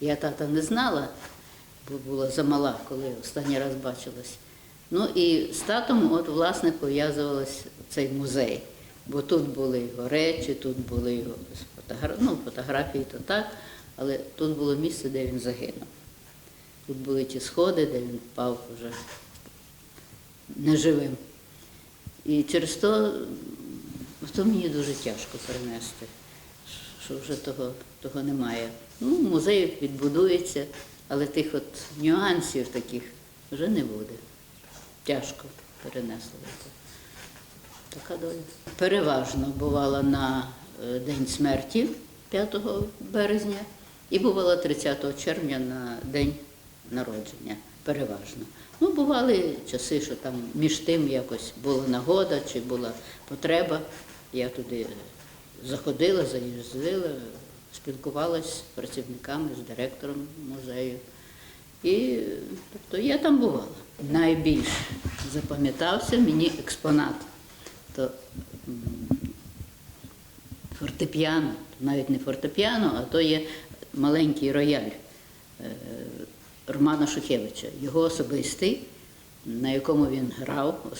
Я тата не знала, бо була замала, коли останній раз бачилась. Ну і з татом, от, власне, пов'язувався цей музей. Бо тут були його речі, тут були його ну, фотографії, то так, але тут було місце, де він загинув. Тут були ті сходи, де він впав вже неживим. І через то, то мені дуже тяжко перенести, що вже того, того немає. Ну, музей відбудується, але тих от нюансів таких вже не буде. Тяжко перенесли. Така доля. Переважно бувала на е, День смерті 5 березня і бувала 30 червня на день народження. Переважно. Ну, бували часи, що там між тим якось була нагода чи була потреба. Я туди заходила, заїздила, спілкувалася з працівниками, з директором музею. І тобто я там бувала. Найбільш запам'ятався мені експонат. То фортепіано, навіть не фортепіано, а то є маленький рояль е, Романа Шухевича, його особистий, на якому він грав,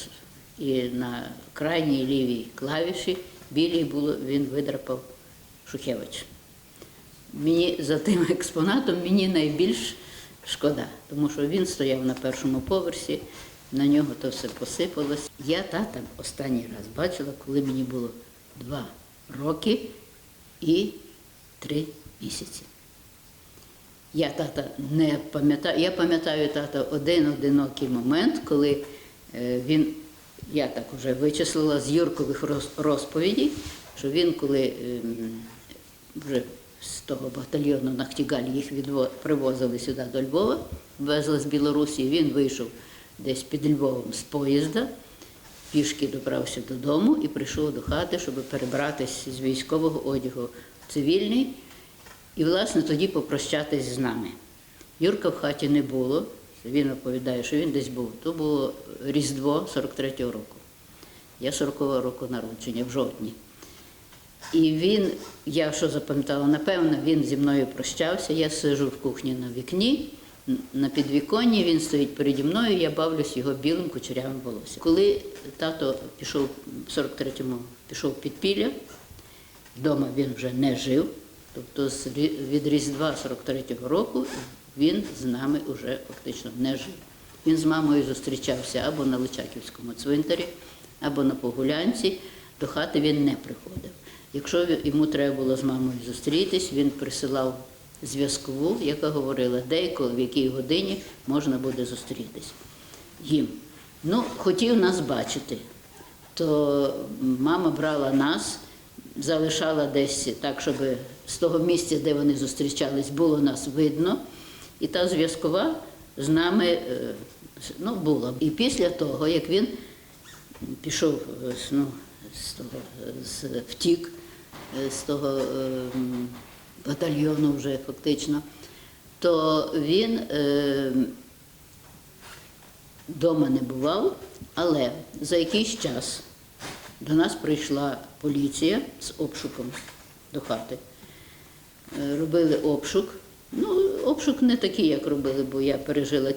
і на крайній лівій клавіші білій було, він видрапав Шухевич. Мені за тим експонатом мені найбільш шкода, тому що він стояв на першому поверсі, на нього то все посипалось. Я тата останній раз бачила, коли мені було два роки і три місяці. Я тата не пам'ятаю. Я пам'ятаю тата один одинокий момент, коли е, він, я так вже вичислила з Юркових розповідей, що він, коли ем, вже з того батальйону Нахтігаль їх відво- привозили сюди до Львова, везли з Білорусі, він вийшов десь під Львовом з поїзда, пішки добрався додому і прийшов до хати, щоб перебратися з військового одягу в цивільний. І, власне, тоді попрощатись з нами. Юрка в хаті не було. Він оповідає, що він десь був. То було Різдво 43-го року. Я 40-го року народження в жовтні. І він, я що запам'ятала, напевно, він зі мною прощався. Я сижу в кухні на вікні, на підвіконні, він стоїть переді мною, я бавлюсь його білим кучерявим волоссям. Коли тато пішов в 43-му пішов в підпілля, Вдома він вже не жив, тобто від Різдва 43-го року він з нами вже фактично не жив. Він з мамою зустрічався або на Личаківському цвинтарі, або на Погулянці. До хати він не приходив. Якщо йому треба було з мамою зустрітись, він присилав зв'язкову, яка говорила, де і в якій годині можна буде зустрітись їм. Ну, хотів нас бачити то мама брала нас, залишала десь так, щоб з того місця, де вони зустрічались, було нас видно. І та зв'язкова з нами е, ну, була. І після того, як він пішов е, ну, з того, з, втік е, з того е, батальйону вже фактично, то він е, Дома не бував, але за якийсь час до нас прийшла поліція з обшуком до хати. Е, Робили обшук. Ну, обшук не такий, як робили, бо я пережила,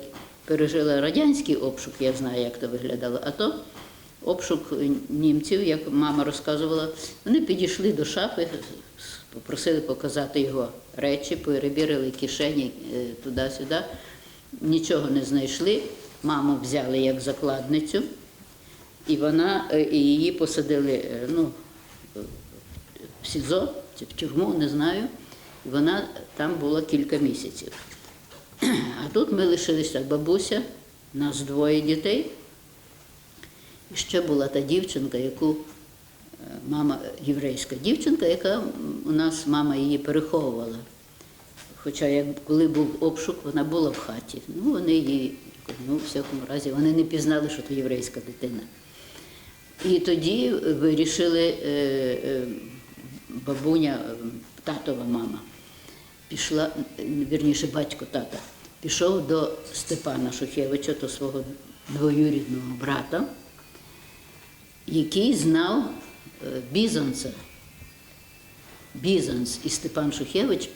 пережила радянський обшук, я знаю, як це виглядало. А то обшук німців, як мама розказувала, вони підійшли до шафи, попросили показати його речі, перевірили кишені е, туди-сюди, нічого не знайшли. Маму взяли як закладницю, і вона е, і її посадили е, ну, в СІЗО чи в тюрму, не знаю. І вона там була кілька місяців. А тут ми лишилися бабуся, нас двоє дітей. І ще була та дівчинка, яку е, мама, єврейська дівчинка, яка у нас мама її переховувала. Хоча як коли був обшук, вона була в хаті. Ну, вони її, ну, в всякому разі, вони не пізнали, що це єврейська дитина. І тоді вирішили е, е, бабуня, татова мама, пішла, вірніше, батько тата, пішов до Степана Шухевича, то свого двоюрідного брата, який знав е, Бізанця. Бізанц і Степан Шухевич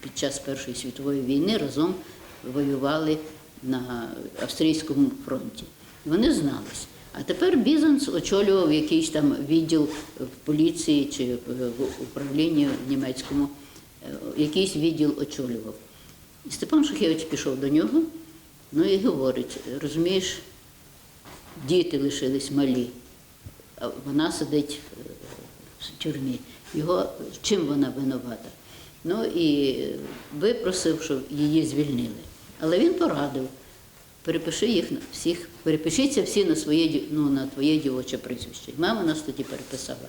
під час Першої світової війни разом воювали на австрійському фронті. Вони зналися. А тепер Бізанс очолював якийсь там відділ в поліції чи в управлінні німецькому, е, якийсь відділ очолював. І Степан Шухевич пішов до нього, ну і говорить: розумієш, діти лишились малі, вона сидить е, в тюрмі. Його чим вона винувата? Ну і випросив, щоб її звільнили. Але він порадив. Перепиши їх на всіх, перепишіться всі на своє ну, на твоє дівоче прізвище. Мама нас тоді переписала.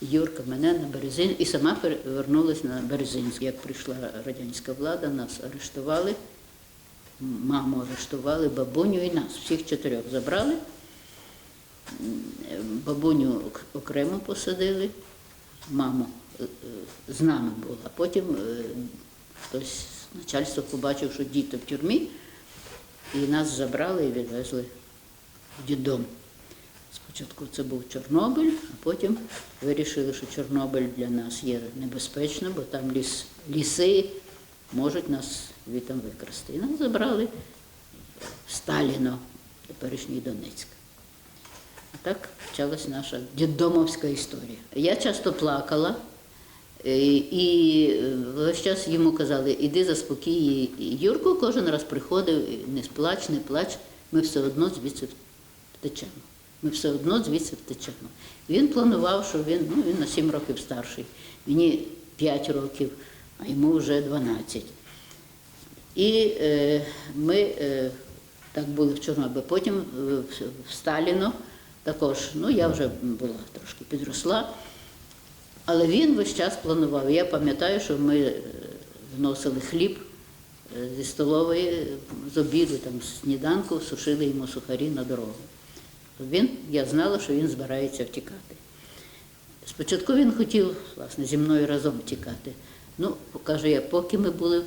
Юрка, мене на Березин, і сама повернулася на Березинськ. Як прийшла радянська влада, нас арештували, маму арештували, бабуню і нас, всіх чотирьох забрали. Бабуню окремо посадили, маму е, е, з нами була. Потім е, хтось з начальства побачив, що діти в тюрмі, і нас забрали і відвезли в дідом. Спочатку це був Чорнобиль, а потім вирішили, що Чорнобиль для нас є небезпечно, бо там ліс, ліси можуть нас звідти викрасти. І нас забрали в Сталіно, теперішній Донецьк. А так почалась наша дідомовська історія. Я часто плакала, е, і е, весь час йому казали, іди заспокій. її». Юрко кожен раз приходив, не плач, не плач, ми все одно звідси втечемо. Ми все одно звідси втечемо. Він планував, що він, ну, він на 7 років старший, мені 5 років, а йому вже 12. І е, ми е, так були в Чорнобилі. Потім е, в Сталіно також, ну я вже була трошки підросла, але він весь час планував. Я пам'ятаю, що ми е, вносили хліб е, зі столової, з обіду, там, з сніданку, сушили йому сухарі на дорогу. Він, я знала, що він збирається втікати. Спочатку він хотів, власне, зі мною разом тікати. Ну, каже я, поки ми були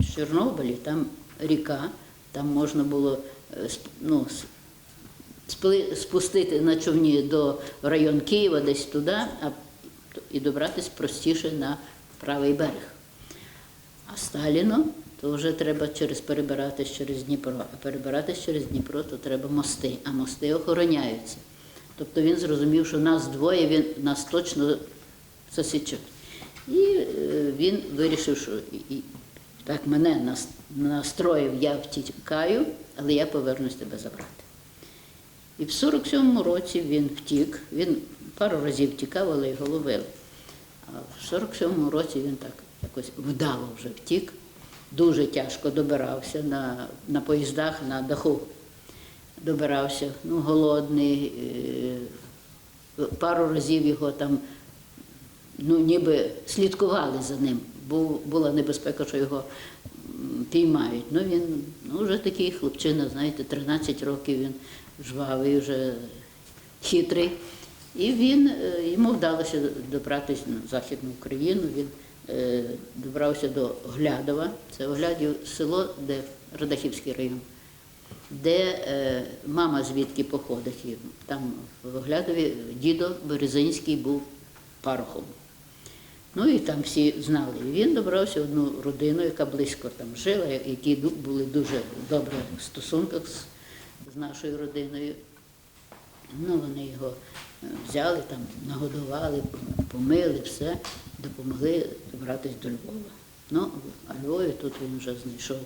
в Чорнобилі, там ріка, там можна було е, ну, спустити на човні до район Києва, десь туди, а і добратися простіше на правий берег. А Сталіно, то вже треба через перебиратись через Дніпро. А перебиратись через Дніпро, то треба мости, а мости охороняються. Тобто він зрозумів, що нас двоє, він нас точно засічуть. І е, він вирішив, що і, так мене настроїв, я втікаю, але я повернусь тебе забрати. І в 47-му році він втік, він пару разів втікав, але його ловили. А в 47-му році він так якось вдало вже втік, дуже тяжко добирався на, на поїздах на даху. Добирався, ну, голодний. е, Пару разів його там, ну, ніби слідкували за ним. Був, була небезпека, що його піймають. Ну, він ну, вже такий хлопчина, знаєте, 13 років він жвавий, вже хитрий. І він, е, йому вдалося добратися на Західну Україну. Він е, добрався до Оглядова, це Оглядів село, де Радахівський район, де е, мама звідки походить. Там в Оглядові дідо Березинський був парохом. Ну і там всі знали. І він добрався в одну родину, яка близько там жила, які були дуже добрі в стосунках з, нашою родиною. Ну, вони його е, взяли, там, нагодували, помили, все, допомогли добратися до Львова. Ну, а Львові тут він вже знайшов.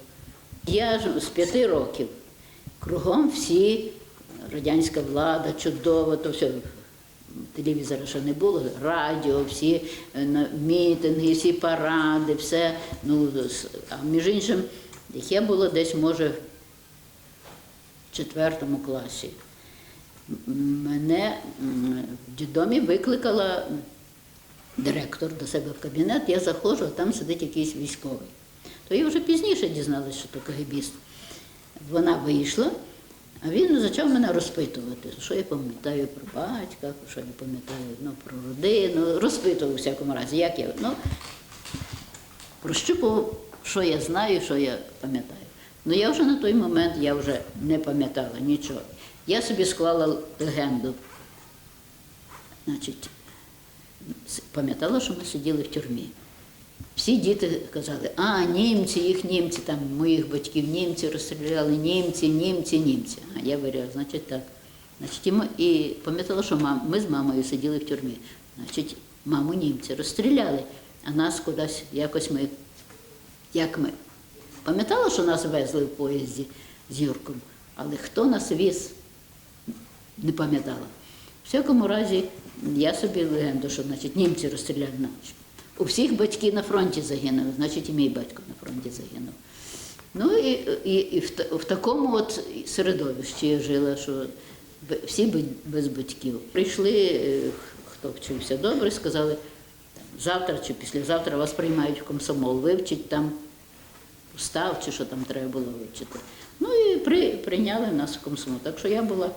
Я ж з п'яти років кругом всі, радянська влада, чудово, то все. Телевізора ще не було, радіо, всі е, мітинги, всі паради, все. Ну, а між іншим, як я була десь, може, в четвертому класі. Мене в дідомі викликала директор до себе в кабінет, я заходжу, а там сидить якийсь військовий. То я вже пізніше дізналася, що то КГБіст. Вона вийшла, а він почав мене розпитувати, що я пам'ятаю про батька, що я пам'ятаю ну, про родину, розпитував у всякому разі, як я. Ну, прощупував, що я знаю, що я пам'ятаю. Ну я вже на той момент я вже не пам'ятала нічого. Я собі склала легенду. Значить, пам'ятала, що ми сиділи в тюрмі. всі діти казали, а німці, їх німці, там моїх батьків німці розстріляли, німці, німці, німці. А я вирішила, значить так. Значить, і, пам'ятала, що мам, ми з мамою сиділи в тюрмі. Значить, маму німці розстріляли, а нас кудись якось ми, як ми. Пам'ятала, що нас везли в поїзді з Юрком, але хто нас віз, не пам'ятала. В всякому разі, я собі легенду, що значить, німці розстріляли нас. У всіх батьки на фронті загинули, значить і мій батько на фронті загинув. Ну і, і, і в, в такому от середовищі я жила, що всі без батьків. Прийшли, е, хто вчився добре, сказали, завтра чи післязавтра вас приймають в комсомол, вивчить там устав чи що там треба було вивчити. Ну і при, прийняли нас в комсомол. Так що я була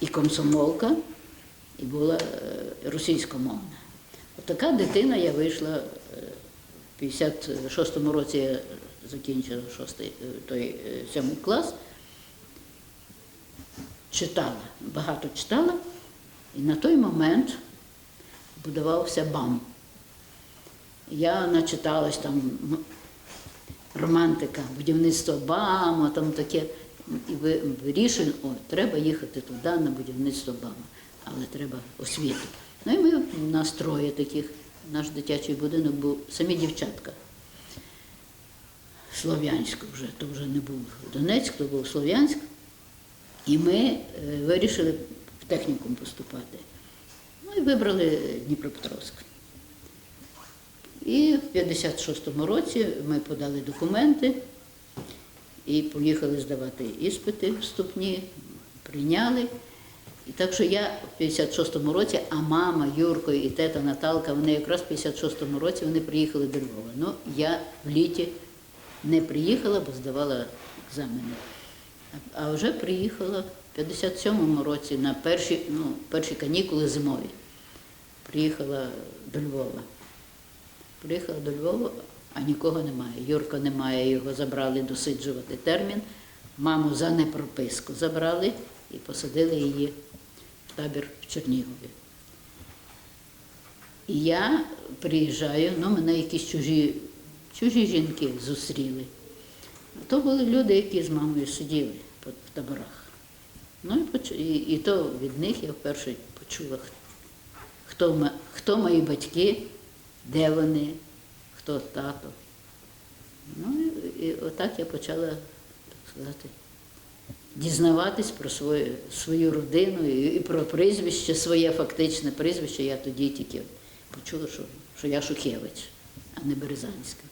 і комсомолка, і була е, російськомовна. Отака дитина я вийшла е, в 56-му році я закінчила шостий, е, той е, сьомий клас. Читала, багато читала, і на той момент будувався БАМ. Я начиталась там романтика, будівництво БАМу, там таке. І ви- вирішили, о, треба їхати туди на будівництво БАМу, але треба освіту. Ну і ми в нас троє таких, наш дитячий будинок був самі дівчатка. Слов'янськ вже, то вже не був Донецьк, то був Слов'янськ. І ми е, вирішили в технікум поступати. Ну і вибрали Дніпропетровськ. І в 56-му році ми подали документи і поїхали здавати іспити вступні, прийняли. І так що я в 56-му році, а мама Юрко і тета Наталка, вони якраз в 56-му році вони приїхали до Львова. Ну, я в літі не приїхала, бо здавала екзамени. А- вже приїхала в 57-му році на перші, ну, перші канікули зимові. Приїхала до Львова. Приїхала до Львова, а нікого немає. Юрка немає, його забрали досиджувати термін. Маму за непрописку забрали і посадили її в табір в Чернігові. І я приїжджаю, ну, мене якісь чужі, чужі жінки зустріли. А то були люди, які з мамою сиділи в таборах. Ну і, і то від них я вперше почула, хто, хто мої батьки, де вони, хто тато. Ну і, отак я почала, так сказати, дізнаватись про свою, свою родину і, і про прізвище, своє фактичне прізвище. Я тоді тільки почула, що, що я Шухевич, а не Березанська.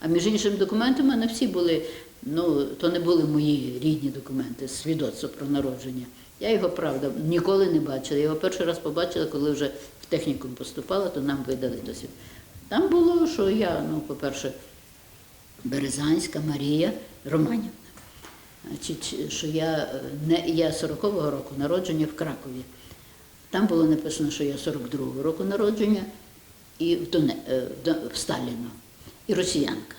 А між іншим, документи в мене всі були, ну, то не були мої рідні документи, свідоцтво про народження. Я його, правда, ніколи не бачила. Я його перший раз побачила, коли вже в технікум поступала, то нам видали досвід. Там було, що я, ну, по-перше, Березанська Марія Романівна. Що я е, не я 40-го року народження в Кракові. Там було написано, що я 42-го року народження і в, Доне, е, в Сталіно, і росіянка.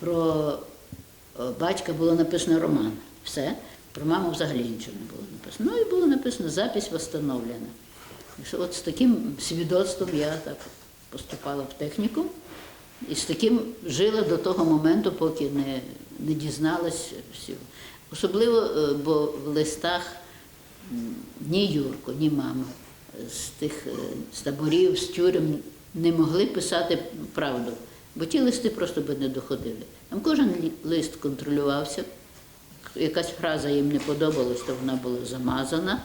Про е, батька було написано Роман. Все. Про маму взагалі нічого не було написано. Ну і було написано запись встановлена. От з таким свідоцтвом я так поступала в техніку. І з таким жила до того моменту, поки не, не дізналась всього. Особливо, е, бо в листах ні Юрко, ні мама з тих е, з таборів, з тюрем не могли писати правду, бо ті листи просто би не доходили. Там кожен лист контролювався, якась фраза їм не подобалась, то вона була замазана.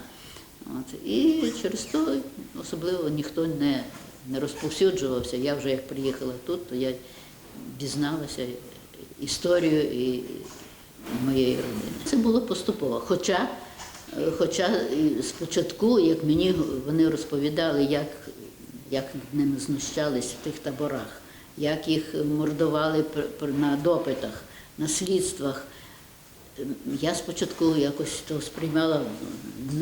От. І через то особливо ніхто не, не розповсюджувався. Я вже як приїхала тут, то я дізналася історію і моєї родини. Це було поступово. Хоча, хоча спочатку, як мені вони розповідали, як, як ними знущались в тих таборах, як їх мордували на допитах, на слідствах. Я спочатку якось то сприймала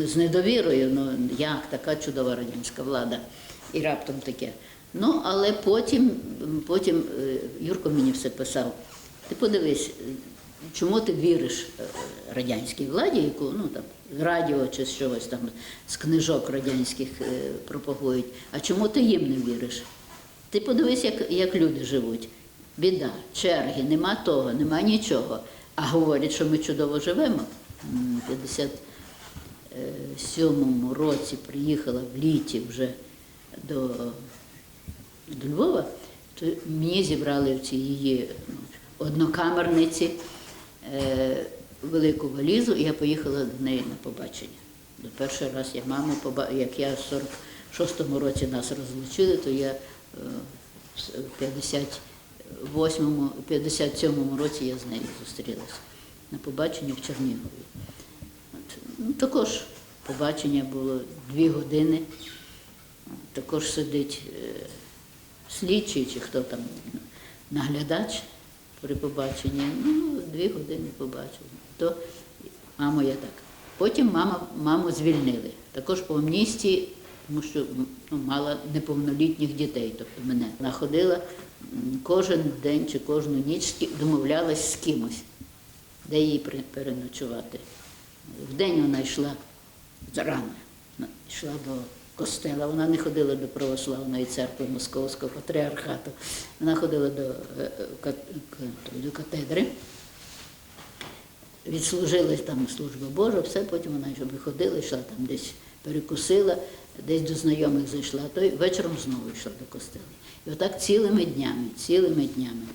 з недовірою, ну як така чудова радянська влада, і раптом таке. Ну, але потім, потім е, Юрко мені все писав. Ти подивись, чому ти віриш е, радянській владі, яку ну там радіо чи чогось там з книжок радянських е, пропагують, а чому ти їм не віриш? Ти подивись, як, як люди живуть. Біда, черги, нема того, нема нічого. А говорять, що ми чудово живемо. В 57-му році приїхала в літі вже до, до Львова, то мені зібрали в цій її ну, однокамерниці е, велику валізу, і я поїхала до неї на побачення. До перший раз я маму поба... як я в 46-му році нас розлучили, то я е, в 58-му, 57-му році я з нею зустрілася на побаченні в Чернігові. Ну, також побачення було дві години. Також сидить е, слідчий чи хто там наглядач при побаченні. Ну, дві години побачив. То мамо я так. Потім мама, маму звільнили. Також по амністії, тому що ну, мала неповнолітніх дітей, тобто мене. Вона ходила кожен день чи кожну ніч домовлялась з кимось, де їй переночувати. Вдень вона йшла зарано, ну, йшла до костела. Вона не ходила до православної церкви Московського патріархату. Вона ходила до, е, е, до катедри відслужили там служба Божа, все, потім вона вже виходила, йшла там десь перекусила, десь до знайомих зайшла, то вечором знову йшла до костела. І отак цілими днями, цілими днями.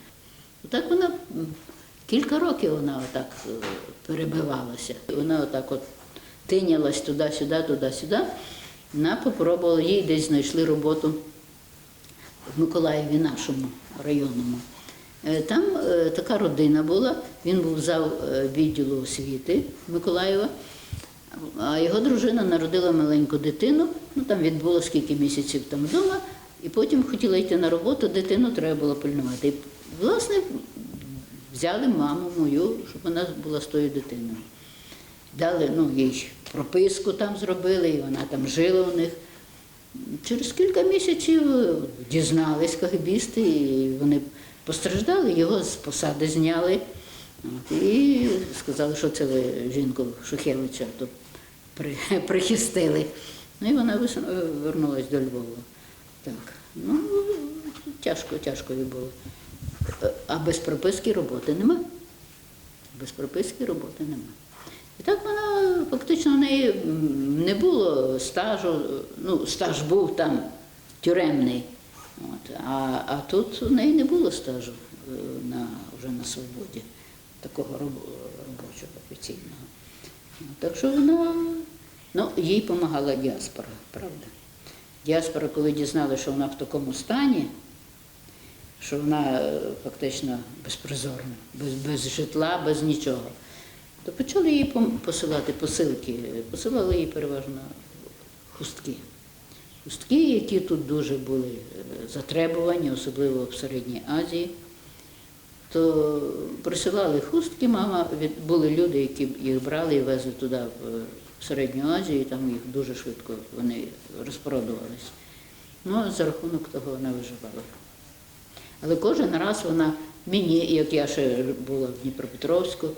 Отак вона кілька років вона отак е, перебивалася. Вона отак от тинялась туди-сюди, туди-сюди. Вона попробувала, їй десь знайшли роботу в Миколаєві нашому районному. Е, Там е, така родина була, він був зав е, відділу освіти Миколаєва, а його дружина народила маленьку дитину, ну там відбуло скільки місяців там вдома, і потім хотіла йти на роботу, дитину треба було пильнувати. І, власне, взяли маму мою, щоб вона була з тою дитиною. Дали ну, їй прописку там зробили, і вона там жила у них. Через кілька місяців дізнались кагибісти, і вони постраждали, його з посади зняли. І сказали, що це ви жінку Шухевича тут прихистили. Ну і вона е, до Львова. Так. Ну, тяжко, тяжко їй було. А без прописки роботи нема. Без прописки роботи нема. І так вона фактично в неї не було стажу, ну, стаж був там тюремний. От, а, а тут у неї не було стажу е, на, вже на свободі, такого робочого офіційного. Так що вона, ну, їй допомагала діаспора, правда. Діаспора, коли дізналася, що вона в такому стані, що вона е, фактично безпризорна, без, без житла, без нічого, то почали їй посилати посилки. Посилали їй переважно хустки. Хустки, які тут дуже були е, затребувані, особливо в Середній Азії. То присилали хустки, мама, були люди, які їх брали і везли туди, в Середню Азію, і там їх дуже швидко вони розпродувались. Ну, а за рахунок того вона виживала. Але кожен раз вона мені, як я ще була в Дніпропетровську,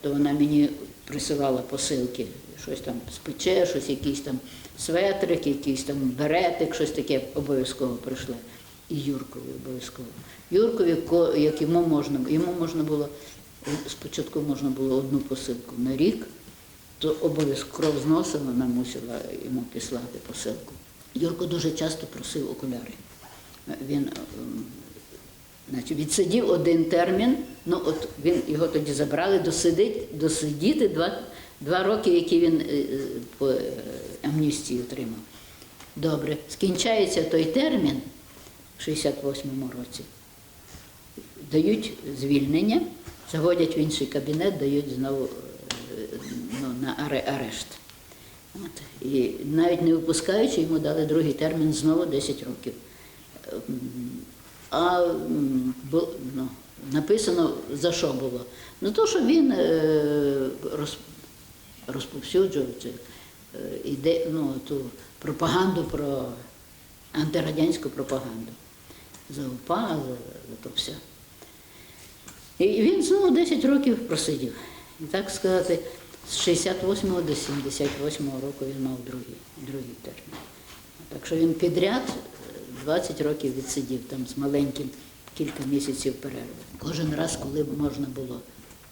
то вона мені присилала посилки, щось там спече, щось, якийсь там светрик, якийсь там беретик, щось таке обов'язково прийшло. І Юркові обов'язково. Юркові, ко- як йому можна, йому можна було, спочатку можна було одну посилку на рік, то обов'язково кров з носа вона мусила йому післати посилку. Юрко дуже часто просив окуляри. Він ем, Значить, відсидів один термін, ну от він його тоді забрали досидить, досидіти два, два роки, які він е, е, по е, амністії отримав. Добре, скінчається той термін в 68-му році, дають звільнення, заводять в інший кабінет, дають знову ну, на арешт. От. І навіть не випускаючи, йому дали другий термін знову 10 років. Ем, А ну, написано за що було? Ну то, що він е, розповсюджував цю, е, іде, ну, ту пропаганду про антирадянську пропаганду. За УПА, за, за то все. І він знову 10 років просидів. І так сказати, з 68 до 78 року він мав другий, другий термін. Так що він підряд 20 років відсидів там з маленьким кілька місяців перерви. Кожен раз, коли можна було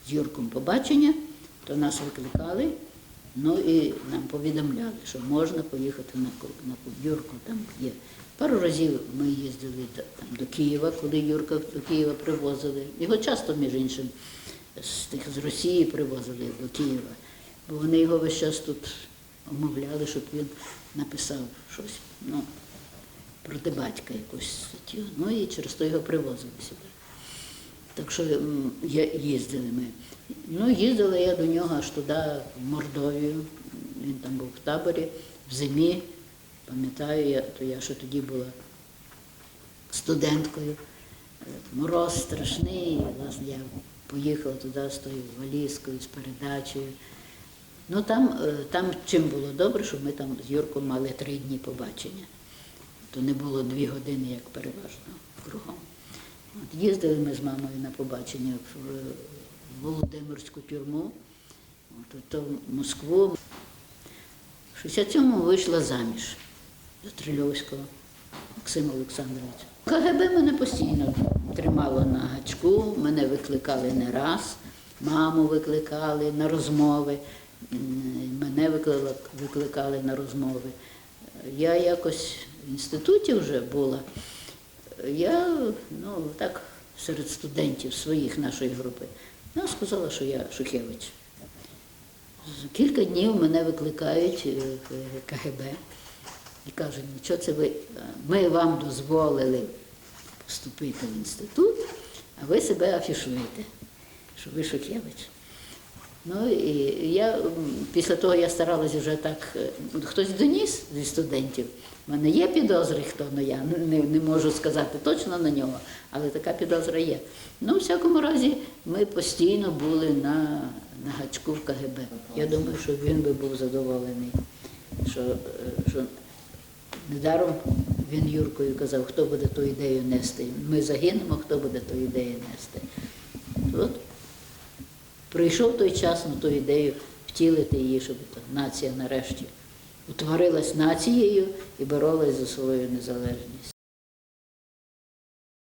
з Юрком побачення, то нас викликали, ну і нам повідомляли, що можна поїхати на, на Юрку. Там є. Пару разів ми їздили там, до Києва, коли Юрка до Києва привозили. Його часто, між іншим, з, тих, з Росії привозили до Києва. Бо вони його весь час тут умовляли, щоб він написав щось. Ну, проти батька якусь статтю. Ну і через то його привозили сюди. Так що їздили ми. Ну, їздила я до нього аж туди, в Мордовію. Він там був в таборі, в зимі. Пам'ятаю, я, то я ще тоді була студенткою. Е, Мороз страшний, і, власне, я поїхала туди з тою валізкою, з передачею. Ну там, е, там чим було добре, що ми там з Юрком мали три дні побачення. То не було дві години, як переважно кругом. От, їздили ми з мамою на побачення в, Володимирську тюрму, от, то в Москву. В 67-му вийшла заміж за Трильовського Максима Олександровича. КГБ мене постійно тримало на гачку, мене викликали не раз, маму викликали на розмови, мене викликали на розмови. Я якось в інституті вже була. Я ну, так серед студентів своїх нашої групи. Я сказала, що я Шухевич. Кілька днів мене викликають е, КГБ і кажуть, нічого це ви, е, ми вам дозволили поступити в інститут, а ви себе афішуєте, що ви Шухевич. Ну і я після того я старалася вже так, е, хтось доніс зі студентів. У мене є підозри, хто, але я не, не можу сказати точно на нього, але така підозра є. Ну, в всякому разі, ми постійно були на, на гачку в КГБ. Я думаю, що він би був задоволений, що, е, що недаром він Юркою казав, хто буде ту ідею нести. Ми загинемо, хто буде ту ідею нести. От прийшов той час на ту ідею втілити її, щоб та нація нарешті утворилась нацією і боролась за свою незалежність.